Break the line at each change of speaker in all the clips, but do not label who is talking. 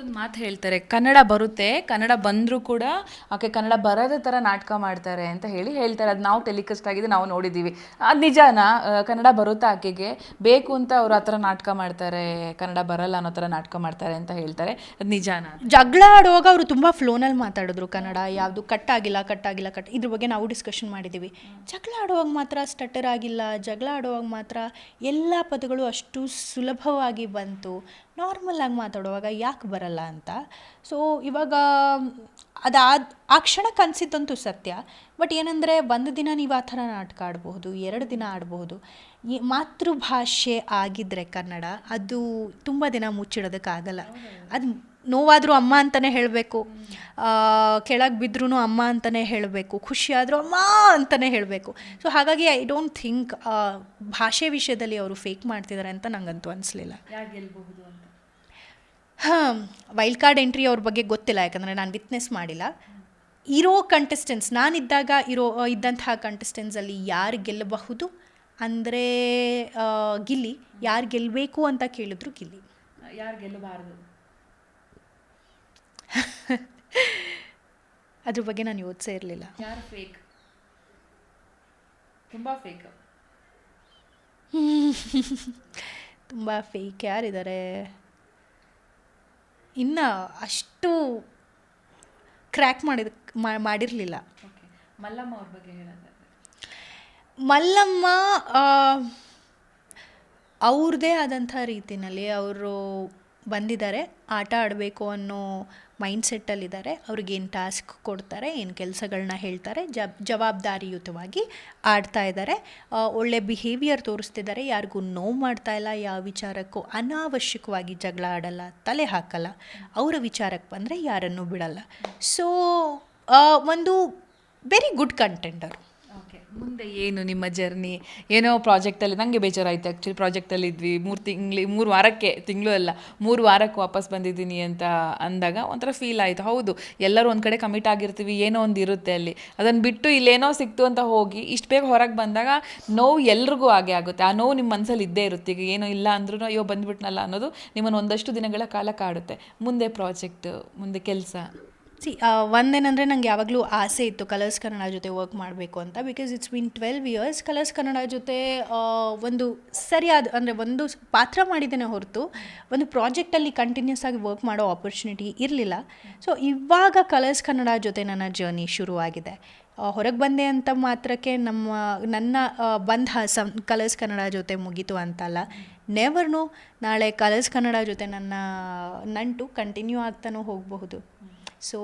ಒಂದು ಮಾತು ಹೇಳ್ತಾರೆ, ಕನ್ನಡ ಬರುತ್ತೆ, ಕನ್ನಡ ಬಂದರೂ ಕೂಡ ಆಕೆ ಕನ್ನಡ ಬರೋದೇ ಥರ ನಾಟಕ ಮಾಡ್ತಾರೆ ಅಂತ ಹೇಳಿ ಹೇಳ್ತಾರೆ. ಅದು ನಾವು ಟೆಲಿಕಾಸ್ಟ್ ಆಗಿದೆ ನಾವು ನೋಡಿದ್ದೀವಿ. ಅದು ನಿಜಾನ? ಕನ್ನಡ ಬರುತ್ತಾ ಆಕೆಗೆ? ಬೇಕು ಅಂತ ಅವರು ಆ ಥರ ನಾಟಕ ಮಾಡ್ತಾರೆ, ಕನ್ನಡ ಬರಲ್ಲ ಅನ್ನೋ ಥರ ನಾಟಕ ಮಾಡ್ತಾರೆ ಅಂತ ಹೇಳ್ತಾರೆ. ಅದು ನಿಜಾನ?
ಜಗಳ ಆಡುವಾಗ ಅವರು ತುಂಬ ಫ್ಲೋನಲ್ಲಿ ಮಾತಾಡಿದ್ರು ಕನ್ನಡ. ಯಾವುದು ಕಟ್ ಆಗಿಲ್ಲ ಕಟ್ ಆಗಿಲ್ಲ ಕಟ್ ಇದ್ರ ಬಗ್ಗೆ ನಾವು ಡಿಸ್ಕಷನ್ ಮಾಡಿದ್ದೀವಿ. ಜಗಳ ಆಡುವಾಗ ಮಾತ್ರ ಸ್ಟಟರ್ ಆಗಿಲ್ಲ, ಜಗಳ ಆಡುವಾಗ ಮಾತ್ರ ಎಲ್ಲ ಪದಗಳು ಅಷ್ಟು ಸುಲಭವಾಗಿ ಬಂತು. ನಾರ್ಮಲ್ ಆಗಿ ಮಾತಾಡುವಾಗ ಯಾಕೆ ಬರಲ್ಲ ಅಂತ? ಸೊ ಇವಾಗ ಅದು ಆ ಕ್ಷಣಕ್ಕೆ ಅನಿಸಿದ್ದಂತೂ ಸತ್ಯ. ಬಟ್ ಏನಂದರೆ, ಒಂದು ದಿನ ನೀವು ಆ ಥರ ನಾಟಕ ಆಡಬಹುದು, ಎರಡು ದಿನ ಆಡಬಹುದು. ಮಾತೃಭಾಷೆ ಆಗಿದ್ದರೆ ಕನ್ನಡ, ಅದು ತುಂಬ ದಿನ ಮುಚ್ಚಿಡೋದಕ್ಕಾಗಲ್ಲ. ಅದು ನೋವಾದರೂ ಅಮ್ಮ ಅಂತಲೇ ಹೇಳಬೇಕು. ಕೆಳಗೆ ಬಿದ್ರೂ ಅಮ್ಮ ಅಂತಲೇ ಹೇಳಬೇಕು. ಖುಷಿಯಾದರೂ ಅಮ್ಮ ಅಂತಲೇ ಹೇಳಬೇಕು. ಸೊ ಹಾಗಾಗಿ ಐ ಡೋಂಟ್ ಥಿಂಕ್ ಭಾಷೆ ವಿಷಯದಲ್ಲಿ ಅವರು ಫೇಕ್ ಮಾಡ್ತಿದ್ದಾರೆ ಅಂತ ನಂಗಂತೂ ಅನಿಸ್ಲಿಲ್ಲ. ಹಾಂ ವೈಲ್ಡ್ ಕಾರ್ಡ್ ಎಂಟ್ರಿ ಅವ್ರ ಬಗ್ಗೆ ಗೊತ್ತಿಲ್ಲ ಯಾಕಂದರೆ ನಾನು ವಿಟ್ನೆಸ್ ಮಾಡಿಲ್ಲ. ಇರೋ ಕಂಟೆಸ್ಟೆನ್ಸ್ ನಾನಿದ್ದಾಗ ಇರೋ ಇದ್ದಂತಹ ಕಂಟೆಸ್ಟೆನ್ಸಲ್ಲಿ ಯಾರು ಗೆಲ್ಲಬಹುದು ಅಂದರೆ ಗಿಲ್ಲಿ. ಯಾರು ಗೆಲ್ಲಬೇಕು ಅಂತ ಕೇಳಿದ್ರು ಗಿಲ್ಲಿ.
ಯಾರು ಗೆಲ್ಲಬಾರದು?
ಅದ್ರ ಬಗ್ಗೆ ನಾನು ಯೋಚಿಸೇ ಇರಲಿಲ್ಲ.
ಯಾರು ಫೇಕ್ ತುಂಬ ಫೇಕ್
ತುಂಬ ಫೇಕ್ ಯಾರಿದ್ದಾರೆ ಇನ್ನು ಅಷ್ಟು ಕ್ರ್ಯಾಕ್ ಮಾಡಿದ ಮಾಡಿರಲಿಲ್ಲ.
ಮಲ್ಲಮ್ಮ ಅವ್ರ ಬಗ್ಗೆ ಹೇಳೋದಾದ್ರೆ.
ಮಲ್ಲಮ್ಮ ಅವ್ರದ್ದೇ ಆದಂಥ ರೀತಿಯಲ್ಲಿ ಅವರು ಬಂದಿದ್ದಾರೆ. ಆಟ ಆಡಬೇಕು ಅನ್ನೋ ಮೈಂಡ್ಸೆಟ್ಟಲ್ಲಿದ್ದಾರೆ ಅವ್ರಿಗೇನು ಟಾಸ್ಕ್ ಕೊಡ್ತಾರೆ, ಏನು ಕೆಲಸಗಳನ್ನ ಹೇಳ್ತಾರೆ ಜವಾಬ್ದಾರಿಯುತವಾಗಿ ಆಡ್ತಾ ಇದ್ದಾರೆ. ಒಳ್ಳೆ ಬಿಹೇವಿಯರ್ ತೋರಿಸ್ತಿದ್ದಾರೆ. ಯಾರಿಗೂ ನೋವು ಮಾಡ್ತಾ ಇಲ್ಲ, ಯಾವ ವಿಚಾರಕ್ಕೂ ಅನಾವಶ್ಯಕವಾಗಿ ಜಗಳ ಆಡಲ್ಲ, ತಲೆ ಹಾಕಲ್ಲ. ಅವರ ವಿಚಾರಕ್ಕೆ ಬಂದರೆ ಯಾರನ್ನೂ ಬಿಡಲ್ಲ. ಸೊ ಒಂದು ವೆರಿ ಗುಡ್ ಕಂಟೆಂಡರ್
ಓಕೆ ಮುಂದೆ ಏನು ನಿಮ್ಮ ಜರ್ನಿ ಏನೋ ಪ್ರಾಜೆಕ್ಟಲ್ಲಿ ನನಗೆ ಬೇಜಾರಾಯಿತು ಆ್ಯಕ್ಚುಲಿ ಪ್ರಾಜೆಕ್ಟಲ್ಲಿ ಇದ್ವಿ. ಮೂರು ತಿಂಗ್ಳಿ, ಮೂರು ವಾರಕ್ಕೆ, ತಿಂಗಳು ಅಲ್ಲ, ಮೂರು ವಾರಕ್ಕೆ ವಾಪಸ್ ಬಂದಿದ್ದೀನಿ ಅಂತ ಅಂದಾಗ ಒಂಥರ ಫೀಲ್ ಆಯಿತು. ಹೌದು, ಎಲ್ಲರೂ ಒಂದು ಕಡೆ ಕಮಿಟ್ ಆಗಿರ್ತೀವಿ, ಏನೋ ಒಂದು ಇರುತ್ತೆ ಅಲ್ಲಿ. ಅದನ್ನು ಬಿಟ್ಟು ಇಲ್ಲೇನೋ ಸಿಕ್ತು ಅಂತ ಹೋಗಿ, ಇಷ್ಟು ಬೇಗ ಹೊರಗೆ ಬಂದಾಗ ನೋವು ಎಲ್ರಿಗೂ ಹಾಗೆ ಆಗುತ್ತೆ. ಆ ನೋವು ನಿಮ್ಮ ಮನಸ್ಸಲ್ಲಿ ಇದ್ದೇ ಇರುತ್ತೆ. ಈಗ ಏನೋ ಇಲ್ಲ ಅಂದ್ರೂ ಅಯ್ಯೋ, ಬಂದ್ಬಿಟ್ನಲ್ಲ ಅನ್ನೋದು ನಿಮ್ಮನ್ನು ಒಂದಷ್ಟು ದಿನಗಳ ಕಾಲ ಕಾಡುತ್ತೆ. ಮುಂದೆ ಪ್ರಾಜೆಕ್ಟ್ ಮುಂದೆ ಕೆಲಸ.
ಸಿ ಒಂದೇನಂದರೆ ನಂಗೆ ಯಾವಾಗಲೂ ಆಸೆ ಇತ್ತು ಕಲರ್ಸ್ ಕನ್ನಡ ಜೊತೆ ವರ್ಕ್ ಮಾಡಬೇಕು ಅಂತ because it's been twelve years Colors Kannada ಜೊತೆ ಒಂದು ಸರಿಯಾದ, ಅಂದರೆ ಒಂದು ಪಾತ್ರ ಮಾಡಿದ್ದೇನೆ ಹೊರತು ಒಂದು ಪ್ರಾಜೆಕ್ಟಲ್ಲಿ ಕಂಟಿನ್ಯೂಸ್ ಆಗಿ ವರ್ಕ್ ಮಾಡೋ ಆಪರ್ಚುನಿಟಿ ಇರಲಿಲ್ಲ. ಸೊ ಇವಾಗ ಕಲರ್ಸ್ ಕನ್ನಡ ಜೊತೆ ನನ್ನ ಜರ್ನಿ ಶುರುವಾಗಿದೆ. ಹೊರಗೆ ಬಂದೆ ಅಂತ ಮಾತ್ರಕ್ಕೆ ನಮ್ಮ, ನನ್ನ ಬಂಧ ಸಂ ಕಲರ್ಸ್ ಕನ್ನಡ ಜೊತೆ ಮುಗೀತು ಅಂತಲ್ಲ. ನೆವರ್ ನೋ ನಾಳೆ ಕಲರ್ಸ್ ಕನ್ನಡ ಜೊತೆ ನನ್ನ, ನಂಟು ಕಂಟಿನ್ಯೂ ಆಗ್ತಾನೂ ಹೋಗಬಹುದು. So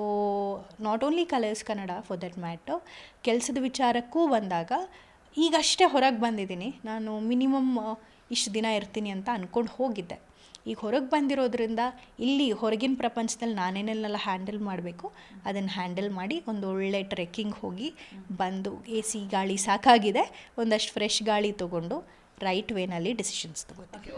not only Colors Kannada for that matter ಕೆಲಸದ ವಿಚಾರಕ್ಕೂ ಬಂದಾಗ ಈಗಷ್ಟೇ ಹೊರಗೆ ಬಂದಿದ್ದೀನಿ. ನಾನು ಮಿನಿಮಮ್ ಇಷ್ಟು ದಿನ ಇರ್ತೀನಿ ಅಂತ ಅಂದ್ಕೊಂಡು ಹೋಗಿದ್ದೆ. ಈಗ ಹೊರಗೆ ಬಂದಿರೋದ್ರಿಂದ ಇಲ್ಲಿ ಹೊರಗಿನ ಪ್ರಪಂಚದಲ್ಲಿ ನಾನೇನೆಲ್ಲ ಹ್ಯಾಂಡಲ್ ಮಾಡಬೇಕು, ಅದನ್ನು ಹ್ಯಾಂಡಲ್ ಮಾಡಿ ಒಂದು ಒಳ್ಳೆ ಟ್ರೆಕ್ಕಿಂಗ್ ಹೋಗಿ ಬಂದು ಎ ಸಿ ಗಾಳಿ ಸಾಕಾಗಿದೆ. ಒಂದಷ್ಟು ಫ್ರೆಶ್ ಗಾಳಿ ತೊಗೊಂಡು ರೈಟ್ ವೇನಲ್ಲಿ ಡಿಸಿಷನ್ಸ್ ತೊಗೋತೀನಿ.